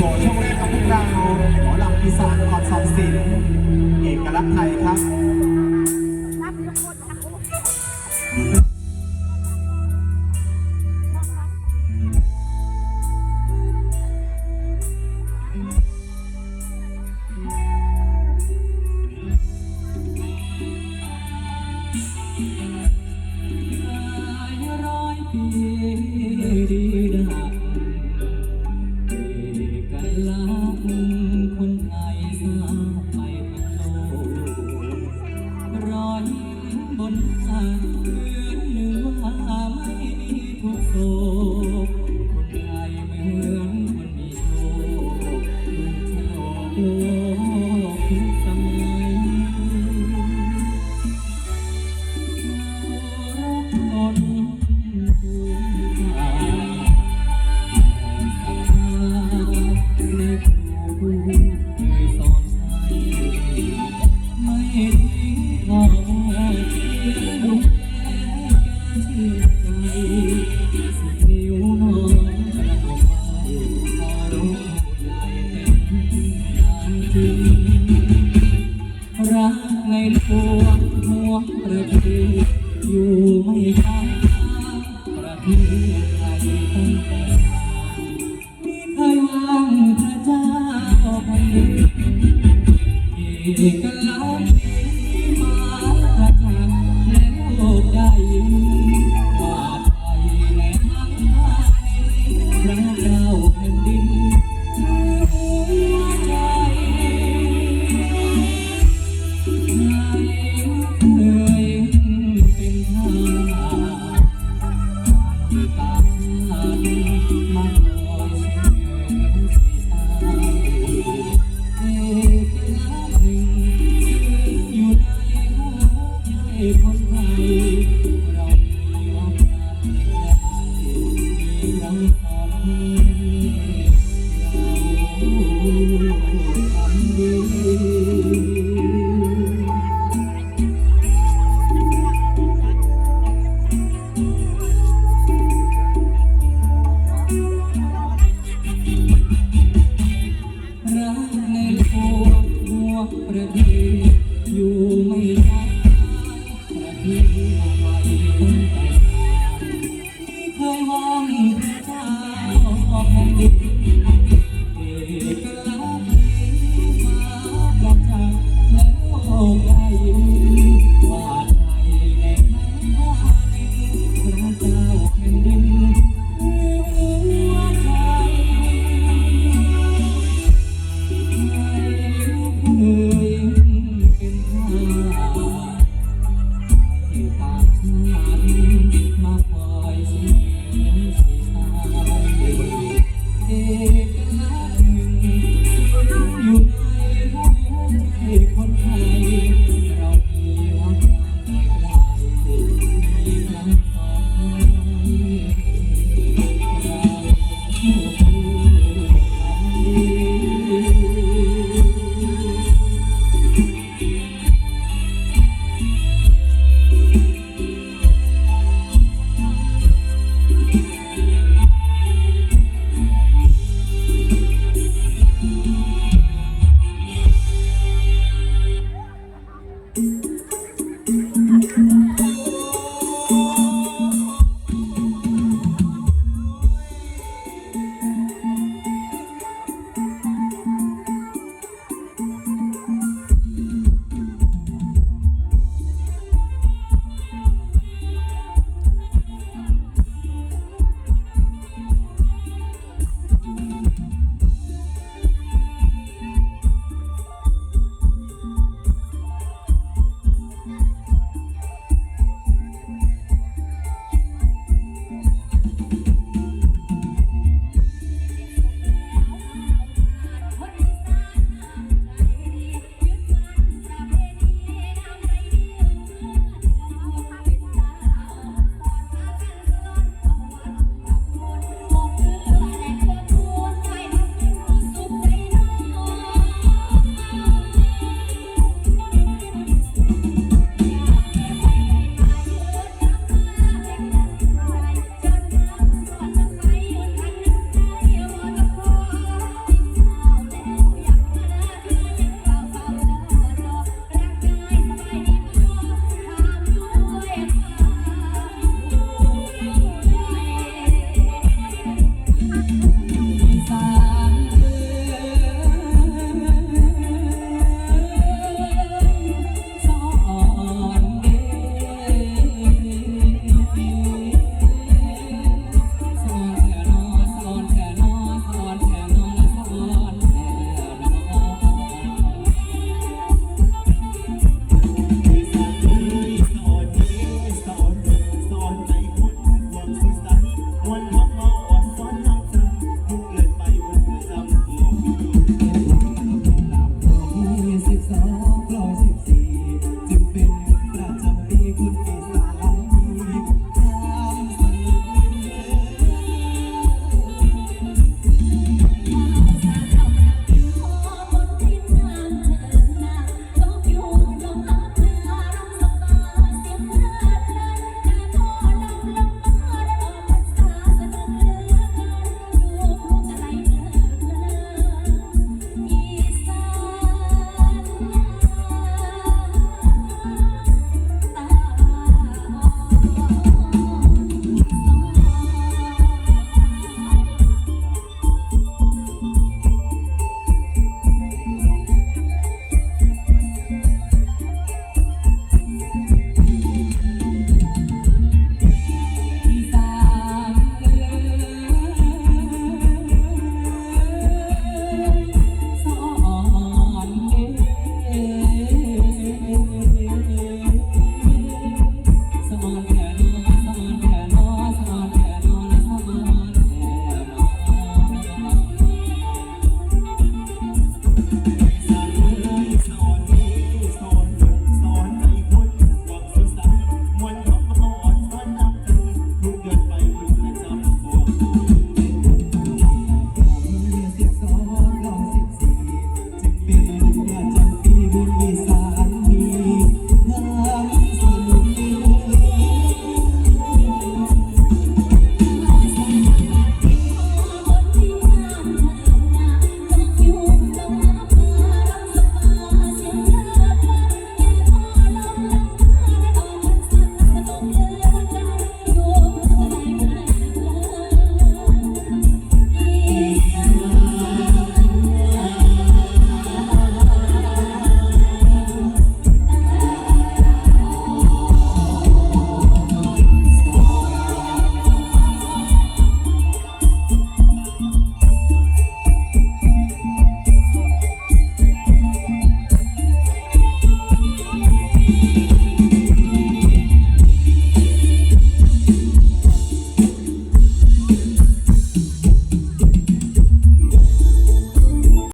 โจทย์ช่วงนี้ครับพวกเราหมอลำอีสานอ่อดสอนศินเอกลักษณ์ไทยครับ you. รักในหลวงหัวประเทศอยู่ไม่ช้าประเทศไทยตั้งแต่มีใครวางพระเจ้าคนหนึ่งเอก Mm -hmm.